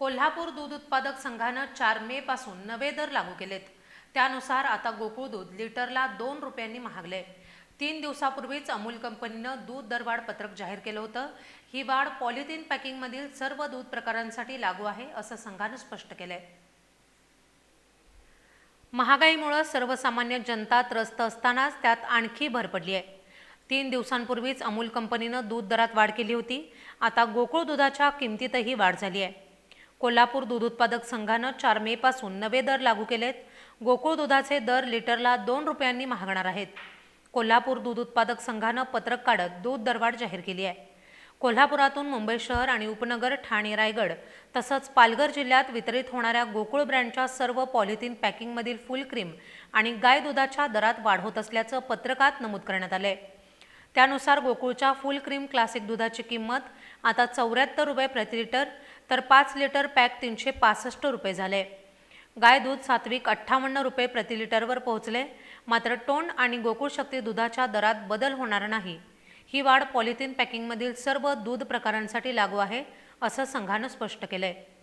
कोल्हापूर दूध उत्पादक संघानं चार मे पासून नवे दर लागू केलेत. त्यानुसार आता गोकुळ दूध लिटरला दोन रुपयांनी महागले. तीन दिवसापूर्वीच अमूल कंपनीनं दूध दरवाढ पत्रक जाहीर केलं होतं. ही वाढ पॉलिथिन पॅकिंगमधील सर्व दूध प्रकारांसाठी लागू आहे असं संघानं स्पष्ट केलंय. महागाईमुळं सर्वसामान्य जनता त्रस्त असतानाच त्यात आणखी भर पडली आहे तीन दिवसांपूर्वीच अमूल कंपनीनं दूध दरात वाढ केली होती. आता गोकुळ दुधाच्या किमतीतही वाढ झाली आहे कोल्हापूर दूध उत्पादक संघानं चार मे पासून नवे दर लागू केलेत. गोकुळ दुधाचे दर लिटरला दोन रुपयांनी महागणार आहेत. कोल्हापूर दूध उत्पादक संघानं पत्रक काढत दूध दरवाढ जाहीर केली आहे. कोल्हापुरातून मुंबई शहर आणि उपनगर ठाणे रायगड तसंच पालघर जिल्ह्यात वितरित होणाऱ्या गोकुळ ब्रँडच्या सर्व पॉलिथिन पॅकिंगमधील फुल क्रीम आणि गाय दुधाच्या दरात वाढ होत असल्याचं पत्रकात नमूद करण्यात आलंय. त्यानुसार गोकुळच्या फुल क्रीम क्लासिक दुधाची किंमत आता चौऱ्याहत्तर रुपये प्रति लिटर तर पाच लिटर पॅक तीनशे पासष्ट रुपये झाले. गाय दूध सात्विक अठ्ठावन्न रुपये प्रति लिटरवर पोहोचले मात्र टोन आणि गोकुळ शक्ती दुधाच्या दरात बदल होणार नाही. ही वाढ पॉलिथिन पॅकिंगमधील सर्व दूध प्रकारांसाठी लागू आहे असं संघानं स्पष्ट केलं आहे